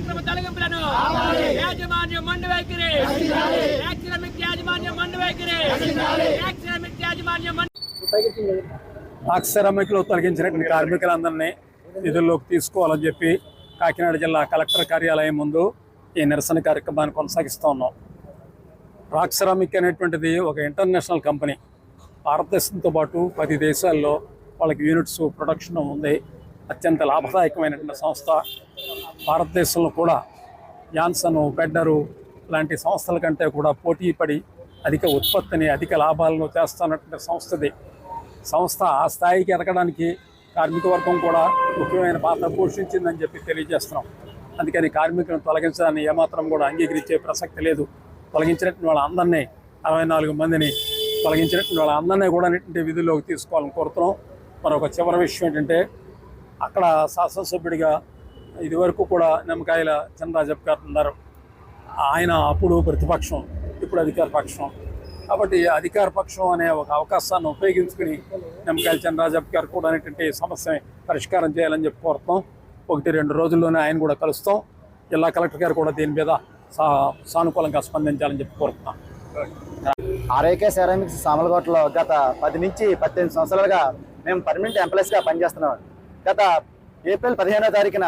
అక్రమ తొలగింపులను యాజమాన్యం మండు వైఖరి. యాక్సిడమిక్ యాజమాన్యం మండు వైఖరి. యాక్సిడమిక్ యాజమాన్యం మండు అక్షరమికులు తొలగించినటువంటి కార్మికులందరినీ విధుల్లోకి తీసుకోవాలని చెప్పి కాకినాడ జిల్లా కలెక్టర్ కార్యాలయం ముందు ఈ నిరసన కార్యక్రమాన్ని కొనసాగిస్తూ ఉన్నాం. రాక్సరామిక్ అనేటువంటిది ఒక ఇంటర్నేషనల్ కంపెనీ. భారతదేశంతో పాటు పది దేశాల్లో వాళ్ళకి యూనిట్స్ ప్రొడక్షన్ ఉంది. అత్యంత లాభదాయకమైనటువంటి సంస్థ. భారతదేశంలో కూడా యాన్సన్ బెడ్డరు లాంటి సంస్థల కంటే కూడా పోటీ పడి అధిక ఉత్పత్తిని అధిక లాభాలను చేస్తున్నటువంటి సంస్థది. సంస్థ ఆ స్థాయికి ఎదగడానికి కార్మిక వర్గం కూడా ముఖ్యమైన పాత్ర పోషించిందని చెప్పి తెలియజేస్తున్నాం. అందుకని కార్మికులను తొలగించడాన్ని ఏమాత్రం కూడా అంగీకరించే ప్రసక్తి లేదు. తొలగించినటువంటి వాళ్ళందరినీ అరవై నాలుగు మందిని తొలగించినటువంటి వాళ్ళందరినీ కూడా అన్నింటి విధుల్లోకి తీసుకోవాలని కోరుతున్నాం. మరొక చివరి విషయం ఏంటంటే అక్కడ శాసనసభ్యుడిగా ఇదివరకు కూడా నిమ్మకాయల చంద్రరాజప్ప గారు ఉన్నారు. ఆయన అప్పుడు ప్రతిపక్షం ఇప్పుడు అధికార పక్షం. కాబట్టి అధికార పక్షం అనే ఒక అవకాశాన్ని ఉపయోగించుకుని నిమ్మకాయల చంద్రరాజప్ప గారు కూడా అనేటువంటి సమస్యని పరిష్కారం చేయాలని చెప్పి కోరుతాం. ఒకటి రెండు రోజుల్లోనే ఆయన కూడా కలుస్తాం. జిల్లా కలెక్టర్ గారు కూడా దీని మీద సా సానుకూలంగా స్పందించాలని చెప్పి కోరుతున్నాం. ఆర్ఐకే సెరామిక్స్ సామలకోటలో గత పది నుంచి పద్దెనిమిది సంవత్సరాలుగా మేము పర్మనెంట్ ఎంప్లాయీస్గా పనిచేస్తున్నాం. గత ఏప్రిల్ పదిహేనో తారీఖున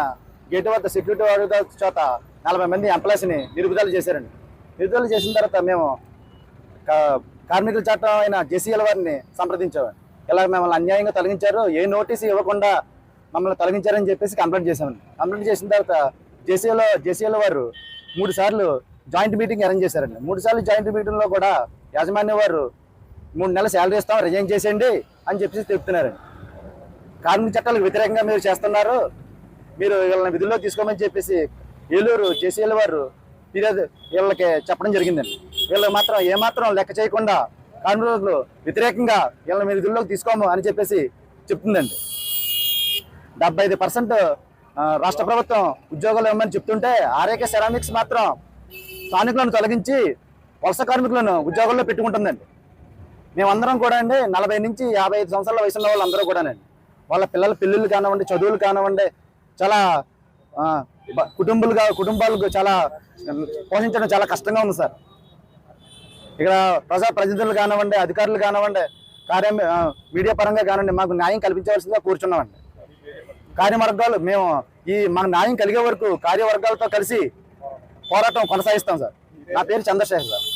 గేటు వద్ద సెక్యూరిటీ వారి చోత నలభై మంది ఎంప్లాయీస్ని నిరుగుదల చేశారండి. నిలుపుదల చేసిన తర్వాత మేము కా- కార్మికుల చట్టం అయిన జేసీఎల్ వారిని సంప్రదించామండి. ఇలా మిమ్మల్ని అన్యాయంగా తొలగించారు ఏ నోటీసు ఇవ్వకుండా మమ్మల్ని తొలగించారని చెప్పేసి కంప్లైంట్ చేశామండి. కంప్లైంట్ చేసిన తర్వాత జేసీఎల్ జేసీఎల్ వారు మూడు సార్లు జాయింట్ మీటింగ్ అరేంజ్ చేశారండి. మూడు సార్లు జాయింట్ మీటింగ్లో కూడా యాజమాన్య వారు మూడు నెలల శాలరీ ఇస్తాం రిజైన్ చేసేయండి అని చెప్పేసి చెప్తున్నారండి. కార్మిక చట్టాలకు వ్యతిరేకంగా మీరు చేస్తున్నారు మీరు వీళ్ళని విధుల్లో తీసుకోమని చెప్పేసి ఏలూరు జేసీఎల్ వారు ఫిర్యాదు వీళ్ళకి చెప్పడం జరిగిందండి. వీళ్ళకి మాత్రం ఏమాత్రం లెక్క చేయకుండా కార్మికులు వ్యతిరేకంగా వీళ్ళని మీ విధుల్లోకి తీసుకోము అని చెప్పేసి చెప్తుందండి. డెబ్బై ఐదు పర్సెంట్ రాష్ట్ర ప్రభుత్వం ఉద్యోగాలు ఇవ్వమని చెప్తుంటే ఆర్ఏకే సెరామిక్స్ మాత్రం స్థానికులను తొలగించి వలస కార్మికులను ఉద్యోగాల్లో పెట్టుకుంటుందండి. మేమందరం కూడా అండి నలభై నుంచి యాభై ఐదు సంవత్సరాల వయసున్న వాళ్ళందరూ కూడానండి. వాళ్ళ పిల్లల పెళ్ళిళ్ళు కానివ్వండి చదువులు కానివ్వండి చాలా కుటుంబాలుగా కుటుంబాలకు చాలా పోషించడం చాలా కష్టంగా ఉంది సార్. ఇక్కడ ప్రజా ప్రతినిధులు కానివ్వండి అధికారులు కానివ్వండి కార్య మీడియా పరంగా కానివ్వండి మాకు న్యాయం కల్పించవలసిందిగా కూర్చున్నామండి. కార్యవర్గాలు మేము ఈ మాకు న్యాయం కలిగే వరకు కార్యవర్గాలతో కలిసి పోరాటం కొనసాగిస్తాం సార్. నా పేరు చంద్రశేఖర్ సార్.